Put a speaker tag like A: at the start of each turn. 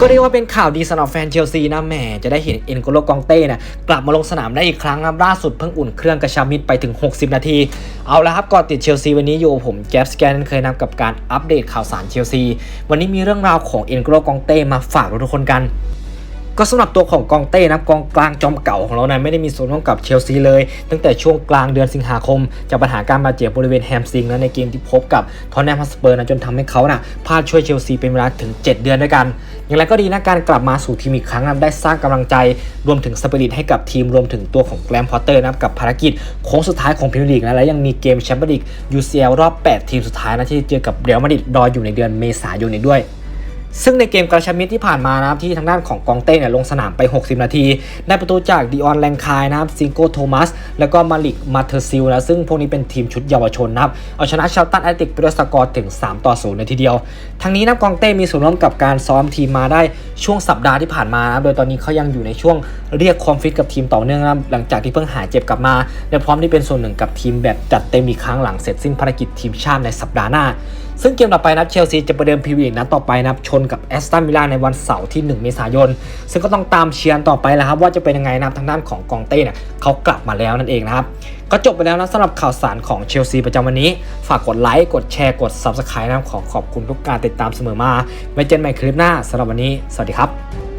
A: ก็เรียกว่าเป็นข่าวดีสำหรับแฟนเชลซีนะแหมจะได้เห็นเอ็นโกโลกองเต้นะกลับมาลงสนามได้อีกครั้งนะล่าสุดเพิ่งอุ่นเครื่องกระชับมิตรไปถึง 60 นาที เอาละครับก่อนติดเชลซีวันนี้อยู่ผมแก๊ปสแกนเคยนำกับการอัปเดตข่าวสารเชลซีวันนี้มีเรื่องราวของเอ็นโกโลกองเต้มาฝากทุกคนกัน ก็สำหรับตัวของกองเต้นะกองกลางจอมเก่าของเรานะไม่ได้มีส่วนร่วมกับเชลซีเลย ตั้งแต่ช่วงกลางเดือนสิงหาคม จากปัญหาการบาดเจ็บบริเวณแฮมสิงนะในเกมที่พบกับทอนแนมฮัสเปอร์นะจนทำให้เขานะพลาดช่วยเชลซีเป็นเวลาถึง 7 เดือนด้วยกัน อย่างไรก็ดีนะการกลับมาสู่ทีมอีกครั้งนะได้สร้างกำลังใจรวมถึงสปิริตให้กับทีมรวมถึงตัวของแกรมพอตเตอร์นะกับภารกิจโค้งสุดท้ายของพรีเมียร์ลีกนะและยังมีเกมแชมเปี้ยนลีก UCL รอบ 8 ทีมสุดท้ายนะที่เจอกับเรอัลมาดริดรออยู่ในเดือนเมษายนนี้ด้วย ซึ่งในเกมกระชับมิตรที่ผ่านมานะครับที่ทางด้านของกองเต้เนี่ยลงสนามไป 60 นาที ได้ประตูจากดิออนแลงคายนะครับซิงโกโทมัส แล้วก็มาลิกมาเทอร์ซิลนะซึ่งพวกนี้เป็นทีมชุดเยาวชนนะครับ เอาชนะชาวตันแอตติกไปด้วยสกอร์ถึง 3 ต่อ 0 ในทีเดียว ทั้งนี้นะกองเต้มีส่วนร่วมกับการซ้อมทีมมาได้ช่วงสัปดาห์ที่ผ่านมานะครับโดยตอนนี้เขายังอยู่ในช่วงเรียกความฟิตกับทีมต่อเนื่องนะหลังจากที่เพิ่งหายเจ็บกลับมาและพร้อมที่เป็นส่วนหนึ่งกับทีมแบบจัดเต็มอีกครั้งหลังเสร็จสิ้นภารกิจทีมชาติในสัปดาห์หน้า ซึ่งเกมต่อไปนัดเชลซีจะประเดิมพรีเมียร์นัดต่อไปนะับชนกับแอสตันวิลล่าในวันเสาร์ที่ 1 เมษายน ซึ่งก็ต้องตามเชียร์ต่อไปแล้วครับ ว่าจะเป็นยังไงนะทางด้านของกองเต้เนี่ยเขากลับมาแล้วนั่นเองนะครับ ก็จบไปแล้วนะสำหรับข่าวสารของเชลซีประจำวันนี้ ฝากกดไลค์ กดแชร์ กด Subscribe นะขอขอบคุณทุกการติดตามเสมอมาไว้เจอกันใหม่คลิปหน้าสำหรับวันนี้ สวัสดีครับ